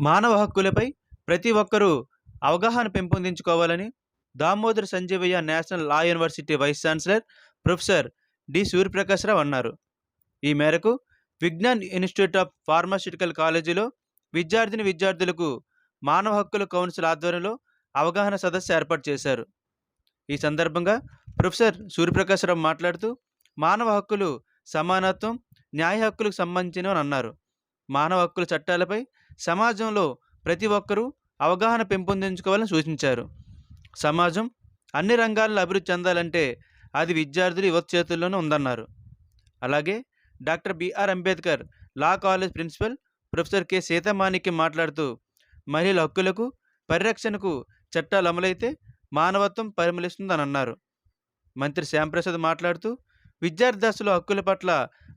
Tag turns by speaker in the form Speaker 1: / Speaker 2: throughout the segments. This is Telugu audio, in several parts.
Speaker 1: మానవ హక్కులపై ప్రతి ఒక్కరూ అవగాహన పెంపొందించుకోవాలని Damodar Sanjivayya national law university vice chancellor professor D Suryaprakashrao అన్నారు. ఈ మేరకు విజ్ఞాన్ ఇన్స్టిట్యూట్ ఆఫ్ ఫార్మాస్యూటికల్ కాలేజీలో విద్యార్థిని విద్యార్థులకు మానవ హక్కుల కౌన్సిల్ ఆధ్వర్యంలో అవగాహన సదస్సు ఏర్పాటు చేశారు. ఈ సందర్భంగా ప్రొఫెసర్ సూర్యప్రకాశ్రావు మాట్లాడుతూ మానవ హక్కులు సమానత్వం న్యాయ హక్కులకు సంబంధించినవని అన్నారు. మానవ హక్కుల చట్టాలపై సమాజంలో ప్రతి ఒక్కరూ అవగాహన పెంపొందించుకోవాలని సూచించారు. సమాజం అన్ని రంగాల్లో అభివృద్ధి చెందాలంటే అది విద్యార్థులు యువత చేతుల్లోనే ఉందన్నారు. అలాగే doctor B R Ambedkar law college principal professor K. Seethamanikyam మాట్లాడుతూ మహిళల హక్కులకు పరిరక్షణకు చట్టాలు అమలైతే మానవత్వం పరిమళిస్తుందని అన్నారు మంత్రి శ్యాంప్రసాద్ మాట్లాడుతూ విద్యార్థి దశలో హక్కుల పట్ల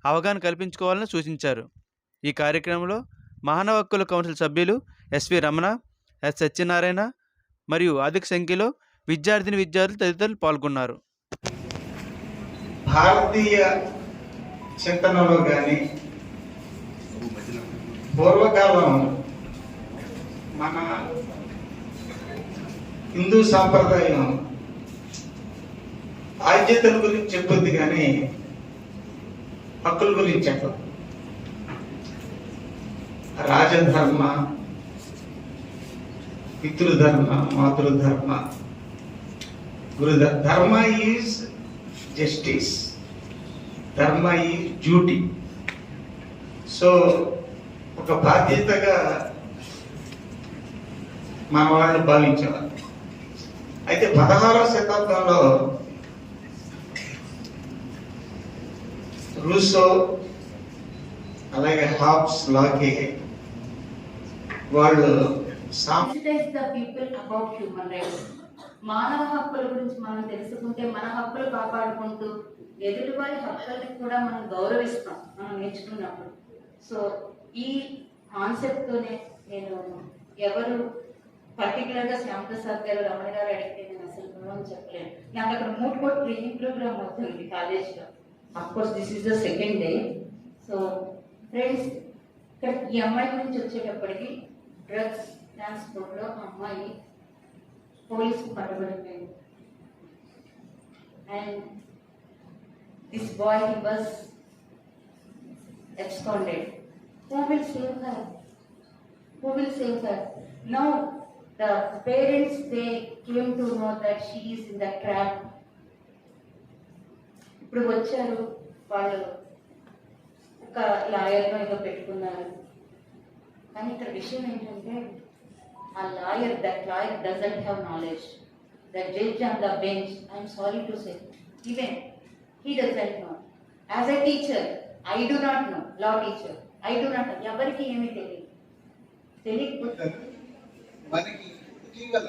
Speaker 1: అవగాహన కల్పించుకోవాలని సూచించారు. ఈ కార్యక్రమంలో మానవ హక్కుల కౌన్సిల్ సభ్యులు ఎస్వి రమణ ఎస్ సత్యనారాయణ మరియు అధిక సంఖ్యలో విద్యార్థిని విద్యార్థులు తదితరులు పాల్గొన్నారు.
Speaker 2: భారతీయ చింతనలో కానీ పూర్వకాలం మన హిందూ సాంప్రదాయం ఆద్యతల గురించి చెప్పుద్ది కానీ హక్కుల గురించి చెప్పదు. రాజధర్మ పితృధర్మ మాతృధర్మ. గురుధ dharma is justice dharma is duty. So ఒక బాధ్యతగా మన వాళ్ళు భావించేవారు అయితే పదహారవ శతాబ్దంలో రూసో అలాగే హాబ్స్ లాకే వాళ్ళు.
Speaker 3: మానవ హక్కుల గురించి మనం తెలుసుకుంటే మన హక్కులు కాపాడుకుంటూ ఎదుటివారి హక్కుల్ని కూడా మనం గౌరవిస్తాం మనం నేర్చుకున్నప్పుడు. సో ఈ కాన్సెప్ట్ తోనే నేను ఎవరు పర్టికులర్గా శ్యామ్ ప్రసాద్ గారు రమణ గారు అడిగితే నేను అసలు నో చెప్పలేను. నాకు అక్కడ మూడు కోట్ ట్రైనింగ్ ప్రోగ్రామ్ అవుతుంది కాలేజ్లో of course this is the second day so friends ఇక్కడ ఈ అమ్మాయి గురించి వచ్చేటప్పటికి డ్రగ్స్ ట్రాన్స్పోర్ట్లో అమ్మాయి police పట్టబడిపోయింది. And this boy he was expanded who will save her who will save her no the parents they came to know that she's in the trap ఇప్పుడు వచ్చారు వాళ్ళు. ఒక లాయర్ మీద పెట్టుకున్నారు. కానీ ఇక్కడ విషయం ఏంటంటే ఆ lawyer that lawyer doesn't have knowledge the judge on the bench I'm sorry to say even he doesn't know as a teacher I do not know law teacher I do not ఎవరికి ఏమీ తెలియదు. తెలియకపోతే
Speaker 4: మనకి ఇటీవల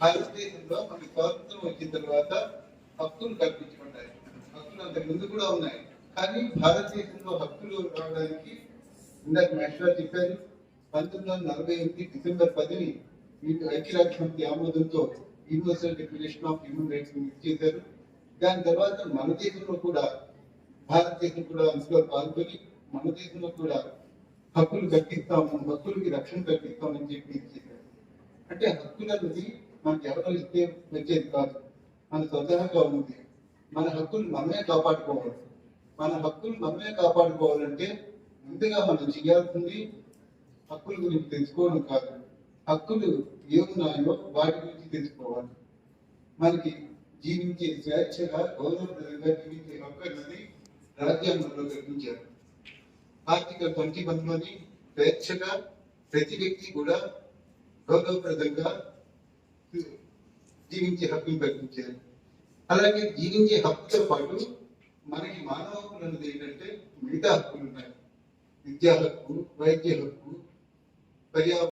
Speaker 4: భారతదేశంలో మనకి స్వాతంత్రం వచ్చిన తర్వాత హక్కులు కల్పించబడ్డాయి. హక్కులు అంతకు ముందు కూడా ఉన్నాయి. కానీ భారతదేశంలో హక్కులు రావడానికి ఇందాక మేషరా చెప్పారు పంతొమ్మిది వందల నలభై ఎనిమిది డిసెంబర్ పదిని మీకు ఐక్యరాజ్య సమితి ఆమోదంతో universal declaration of human rights చేశారు. దాని తర్వాత మన దేశంలో కూడా భారతదేశం కూడా అందులో పాల్గొని మన దేశంలో కూడా హక్కులు కల్పిస్తాము హక్కులకి రక్షణ కల్పిస్తామని చెప్పి చేశారు. అంటే హక్కులు అనేది మనకి ఎవరో ఇస్తే వచ్చేది కాదు. మన స్వతహాగా ఉంది. మన హక్కులు మనమే కాపాడుకోవాలి. మన హక్కులు మనమే కాపాడుకోవాలంటే ముందుగా మనం చేయాల్సింది హక్కుల గురించి తెలుసుకోవడం కాదు. హక్కులు ఏమున్నాయో వాటి గురించి తెలుసుకోవాలి. మనకి జీవించే స్వేచ్ఛగా గౌరవప్రదంగా జీవించే హక్కు అన్నది రాజ్యాంగంలో కల్పించారు. ఆర్టికల్ ట్వంటీ వన్లోని స్వేచ్ఛగా ప్రతి వ్యక్తి కూడా గౌరవప్రదంగా జీవించే హక్కును కల్పించారు. అలాగే జీవించే హక్కుతో పాటు మనకి మానవ హక్కులు అన్నది ఏంటంటే మిగతా హక్కులు ఉన్నాయి. విద్యా హక్కు వైద్య హక్కు పర్యావరణ